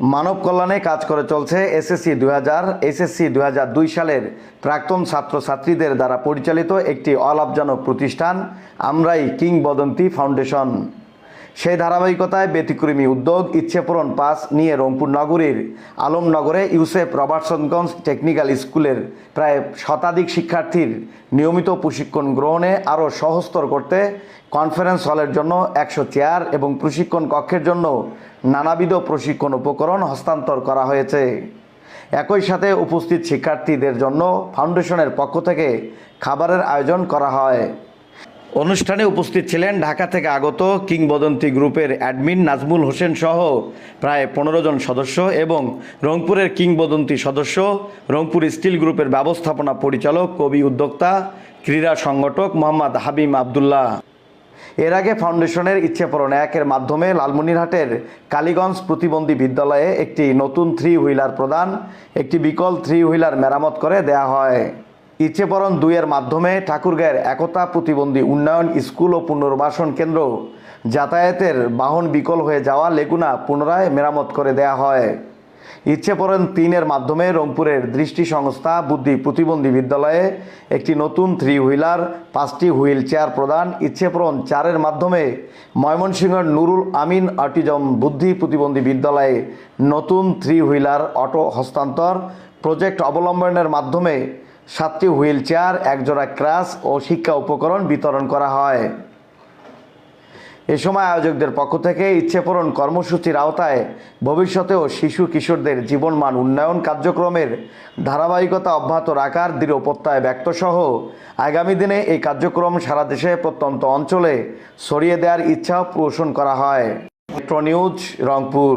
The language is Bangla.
মানব কল্যাণে কাজ করে চলছে এসএসসি দু হাজার এসএসসি দু দুই সালের প্রাক্তন ছাত্রছাত্রীদের দ্বারা পরিচালিত একটি অলাভজনক প্রতিষ্ঠান আমরাই কিংবদন্তি ফাউন্ডেশন। সেই ধারাবাহিকতায় ব্যতিক্রমী উদ্যোগ ইচ্ছেপূরণ পাস নিয়ে রংপুর নগরীর আলমনগরে ইউসেফ রবার্টসনগঞ্জ টেকনিক্যাল স্কুলের প্রায় শতাধিক শিক্ষার্থীর নিয়মিত প্রশিক্ষণ গ্রহণে আরও সহস্তর করতে কনফারেন্স হলের জন্য একশো চেয়ার এবং প্রশিক্ষণ কক্ষের জন্য নানাবিধ প্রশিক্ষণ উপকরণ হস্তান্তর করা হয়েছে। একই সাথে উপস্থিত শিক্ষার্থীদের জন্য ফাউন্ডেশনের পক্ষ থেকে খাবারের আয়োজন করা হয়। অনুষ্ঠানে উপস্থিত ছিলেন ঢাকা থেকে আগত কিংবদন্তি গ্রুপের অ্যাডমিন নাজমুল হোসেন সহ প্রায় পনেরো জন সদস্য এবং রংপুরের কিংবদন্তি সদস্য, রংপুর স্টিল গ্রুপের ব্যবস্থাপনা পরিচালক, কবি উদ্যোক্তা, ক্রীড়া সংগঠক মোহাম্মদ হাবিম আবদুল্লাহ। এর আগে ফাউন্ডেশনের ইচ্ছেপূরণ একের মাধ্যমে লালমনিরহাটের কালীগঞ্জ প্রতিবন্ধী বিদ্যালয়ে একটি নতুন থ্রি হুইলার প্রদান, একটি বিকল থ্রি হুইলার মেরামত করে দেয়া হয়। ইচ্ছেপরণ দুইয়ের মাধ্যমে ঠাকুরগাঁয়ের একতা প্রতিবন্ধী উন্নয়ন স্কুল ও পুনর্বাসন কেন্দ্র যাতায়াতের বাহন বিকল হয়ে যাওয়া লেগুনা পুনরায় মেরামত করে দেয়া হয়। ইচ্ছেপরণ তিনের মাধ্যমে রংপুরের দৃষ্টি সংস্থা বুদ্ধি প্রতিবন্ধী বিদ্যালয়ে একটি নতুন থ্রি হুইলার, পাঁচটি হুইল চেয়ার প্রদান, ইচ্ছেপরণ চারের মাধ্যমে ময়মনসিংহের নুরুল আমিন অটিজম বুদ্ধি প্রতিবন্ধী বিদ্যালয়ে নতুন থ্রি হুইলার অটো হস্তান্তর, প্রজেক্ট অবলম্বনের মাধ্যমে সাতটি হুইল চেয়ার একজোড়া ক্রাস ও শিক্ষা উপকরণ বিতরণ করা হয়। এ সময় আয়োজকদের পক্ষ থেকে ইচ্ছেপূরণ কর্মসূচির আওতায় ভবিষ্যতেও শিশু কিশোরদের জীবনমান উন্নয়ন কার্যক্রমের ধারাবাহিকতা অব্যাহত রাখার দৃঢ় প্রত্যয় ব্যক্ত সহ আগামী দিনে এই কার্যক্রম সারা দেশে প্রত্যন্ত অঞ্চলে ছড়িয়ে দেওয়ার ইচ্ছাও পোষণ করা হয়। Metro news, Rangpur.